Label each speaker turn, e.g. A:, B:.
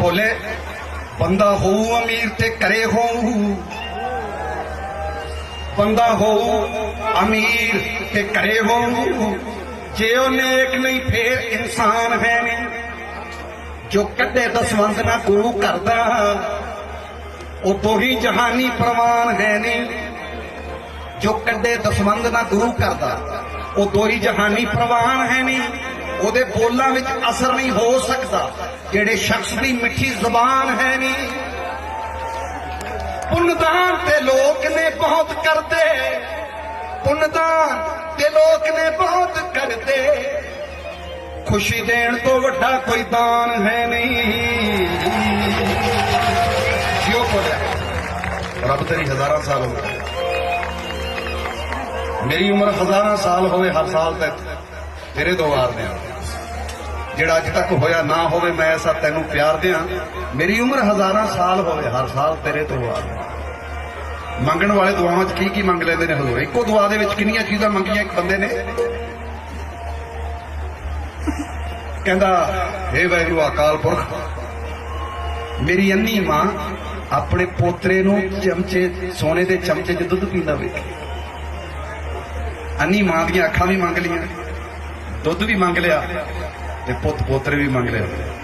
A: ਭੋਲੇ ਬੰਦਾ ਹੋਊ ਅਮੀਰ ਤੇ ਕਰੇ ਹੋਊ। ਬੰਦਾ ਹੋਊ ਅਮੀਰ ਤੇ ਕਰੇ ਹੋਊ। ਜੇ ਉਹ ਨੇਕ ਨਹੀਂ, ਫੇਰ ਇਨਸਾਨ ਹੈ ਨਹੀਂ। ਜੋ ਕੱਢੇ ਦਸਵੰਦ ਨਾ ਗੁਰੂ ਕਰਦਾ, ਉਹ ਤੋਂ ਹੀ ਜਹਾਨੀ ਪ੍ਰਵਾਨ ਹੈ ਨਹੀਂ। ਜੋ ਕੱਢੇ ਦਸਵੰਦ ਨਾ ਗੁਰੂ ਕਰਦਾ, ਉਹ ਦੋਹੀ ਜਹਾਨੀ ਪ੍ਰਵਾਨ ਹੈ ਨਹੀਂ। ਉਹਦੇ ਬੋਲਾਂ ਵਿੱਚ ਅਸਰ ਨਹੀਂ ਹੋ ਸਕਦਾ। ਜਿਹੜੇ ਸ਼ਖਸ ਦੀ ਮਿੱਠੀ ਜ਼ੁਬਾਨ ਹੈ ਨਹੀਂ ਪੁੰਨਦਾਨ ਤੇ ਲੋਕ ਨੇ ਬਹੁਤ ਕਰਦੇ। ਪੁੰਨਦਾਨ ਤੇ ਲੋਕ ਨੇ ਬਹੁਤ ਕਰਦੇ। ਖੁਸ਼ੀ ਦੇਣ ਤੋਂ ਵੱਡਾ ਕੋਈ ਦਾਨ ਹੈ ਨਹੀਂ ਜਿਉ ਕੋਲਿਆ ਰੱਬ ਤੇਰੀ ਹਜ਼ਾਰਾਂ ਸਾਲ ਹੋਵੇ ਮੇਰੀ ਉਮਰ ਹਜ਼ਾਰਾਂ ਸਾਲ ਹੋਵੇ ਹਰ ਸਾਲ ਤੱਕ। ਤੇਰੇ ਤੋਂ ਵਾਰ ਦਿਆਂ ਜਿਹੜਾ ਅੱਜ ਤੱਕ ਹੋਇਆ ਨਾ ਹੋਵੇ, ਮੈਂ ਐਸਾ ਤੈਨੂੰ ਪਿਆਰ ਦਿਆਂ। ਮੇਰੀ ਉਮਰ ਹਜ਼ਾਰਾਂ ਸਾਲ ਹੋਵੇ, ਹਰ ਸਾਲ ਤੇਰੇ ਤੋਂ ਵਾਰ ਮੰਗਣ ਵਾਲੇ ਦੁਆਵਾਂ 'ਚ ਕੀ ਕੀ ਮੰਗ ਲੈਂਦੇ ਨੇ ਹਜ਼ੂਰ? ਇੱਕੋ ਦੁਆ ਦੇ ਵਿੱਚ ਕਿੰਨੀਆਂ ਚੀਜ਼ਾਂ ਮੰਗੀਆਂ ਇੱਕ ਬੰਦੇ ਨੇ? ਕਹਿੰਦਾ हे ਵਾਹਿਗੁਰੂ ਅਕਾਲ ਪੁਰਖ, ਮੇਰੀ ਅੰਨੀ ਮਾਂ ਆਪਣੇ ਪੋਤਰੇ ਨੂੰ ਚਮਚੇ, ਸੋਨੇ ਦੇ ਚਮਚੇ 'ਚ ਦੁੱਧ ਪੀਂਦਾ ਵੇਖੇ। ਅੰਨੀ ਮਾਂ ਦੀਆਂ ਅੱਖਾਂ ਵੀ ਮੰਗ ਲੀਆਂ ਦੁੱਧ ਵੀ ਮੰਗ ਲਿਆ ਤੇ ਪੁੱਤ ਪੋਤਰੇ ਵੀ ਮੰਗ ਲਿਆ।